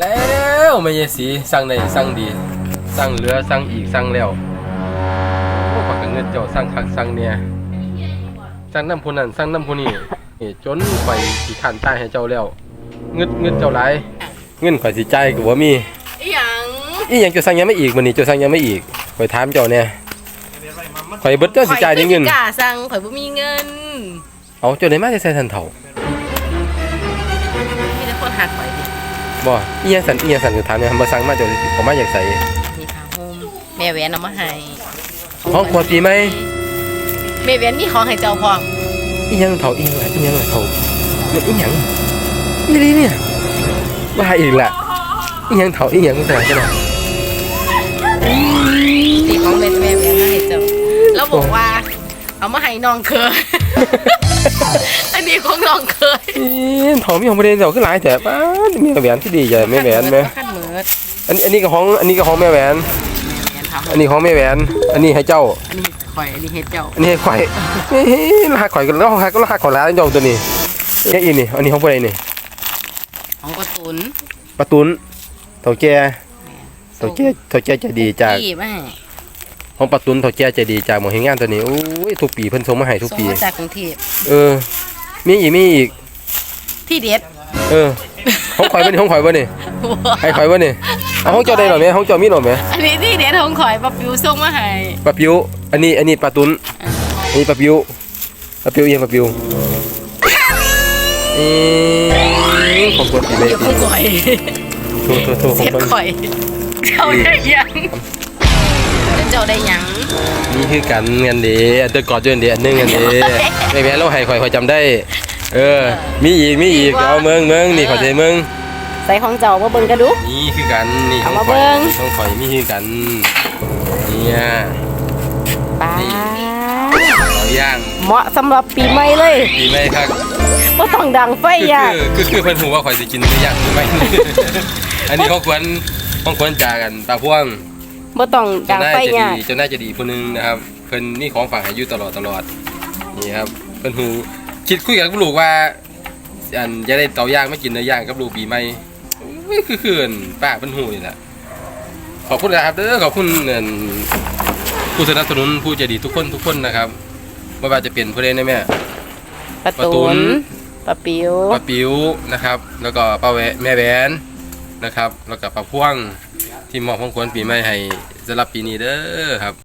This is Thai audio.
แล้วไม่ยายสีสั่งได้สั่งดีสั่งเหลือสั่งอีกสั่งแล้วโอ้ปากกเงินเจ้าสั่งคักสั่งเนี่ยสั่งน้ำผู้นั้นสั่งน้ำผู้นี้นี่จนไปสิขันตายให้เจ้าแล้วเงินเงินเจ้าหลายเงินข่อยสิจ่ายก็บ่มีอีหยังอีหยังเจ้าสั่งยังไม่อีกมื้อนี้เจ้าสั่งยังไม่อีกข่อยถามเจ้าเนี่ยข่อยเบิดเจ้าสิจ่ายได้เงินข่อยคือสิกล้าสั่งข่อยบ่มีเงินเอาเจ้าได้มาจะใส่ทันเถ่ามีแต่คนหักข่อยดิ บ่อีหยังสั่นอีหยังสั่นก็ถามเนี่ยบ่สั่งมาเจ้าสิเอามาอยากใส่ มีผ้าห่มแม่แหวนเอามาให้ของขวดปีไหมแม่แหวนมีของให้เจ้าพร้อมอีหยังเถ่าอีหยังอีหยังเถ่าเงินอีหยังอีหลีเนี่ยว่าอีกละอีหยังเถ่าอีหยังก็ได้ก็ได้นี่ของแม่แม่แหวนมาให้เจ้าแล้วบอกว่า เอามาให้น้องเคย อันนี้ของน้องเคยอีเถ่ามีของบ่ได้เจ้าคือหลายแต่ป้าดมีแหวนที่ดีใหญ่แม่แหวนแม่ขั้นเหมือดอันอันนี้ก็ของอันนี้ก็ของแม่แหวนแม่นครับอันนี้ของแม่แหวน อันนี้ให้เจ้า อันนี้ข่อย อันนี้เฮ็ดเจ้า อันนี้ให้ข่อยเฮ้ยราคาข่อยกันแล้วราคาก็ราคาของร้านเจ้าตัวนี้เนี่ยอีนี่ อันนี้ของผู้ใดนี่ ของกระตุนปะตุนเถ่าแก่เถ่าแก่เถ่าแก่ใจดีจากพี่มาให้ ของปะตุนเถ่าแก่ใจดีจากหมอเฮงงานตัวนี้โอ้ยทุกปีเพิ่นส่งมาให้ทุกส่งปี มาจากกรุงเทพเออ มีอีกมีอีก ที่เด็ดเออของข่อยบ่นี่ของข่อยบ่นี่ให้ข่อยบ่นี่เอาของเจ้าได้หรอแม่ของเจ้ามีหรอแม่อันนี้ที่เด็ดของข่อยปะปิวส่งมาให้ปะปิวอันนี้อันนี้ปะตุนอันนี้ปะปิวปะปิวเอียงปะปิวเอ๊ะของคนอีเลยเดี๋ยวของข่อยโทษโทษโทษขอเสีงยคนข่อยเจ้าได้ยัง เจ้าได้ยังนี่คือกันเงินเด้อันเตอร์กอดด้วยอันเด้อันหนึงอันเด้ไม่แม่นเราให้ข่อยข่อยจำได้ เออ มีอีกมีอีกเอาเมืองเมืองนี่ขอใจเมืองใส่ของเจ้ามาเบิ่งกันดูนี่คือกันนี่ขเอาองมาข่อยเบิ่งของข่อยมีคือกันเนี่ยป้าเอาย่างเหมาะสำหรับปีใหม่เลยดีไหมครับบ่ต้องดังไฟคืออะคือคือคือเพิ่นหูว่าข่อยสิกินไม่ย่างหรือไม่อันนี้ของควรของควรจากกันตาพ่วง บ่ต้องดังเจ้าไฟน่าจะอะดีเจ้าน่าจะดีผู้หนึงนะครับเพิ่นนี่ของฝากให้อยู่ตลอดตลอดนี่ครับเพิ่นหูคิดคุยกับลูกว่าอันจะได้เตาย่างไม่กินเนื้อย่างกับลูกปีใหม่อุ้ยคือคืนป้าเพิ่นหูนี่แหละขอบคุณนะครับเด้อขอบคุณเอิ่นผู้สนับสนุนผู้ใจดีทุกคนทุกคนนะครับไม่ว่าจะเป็นผู้ใดนะแม่ประประตูตูนนปะปิวป้าปิ๋วนะครับ แล้วก็ป้าแวะแม่แหวน นะครับ แล้วก็พระพ่วงที่มอบของขวัญปีใหม่ให้สำหรับปีนี้เด้อครับ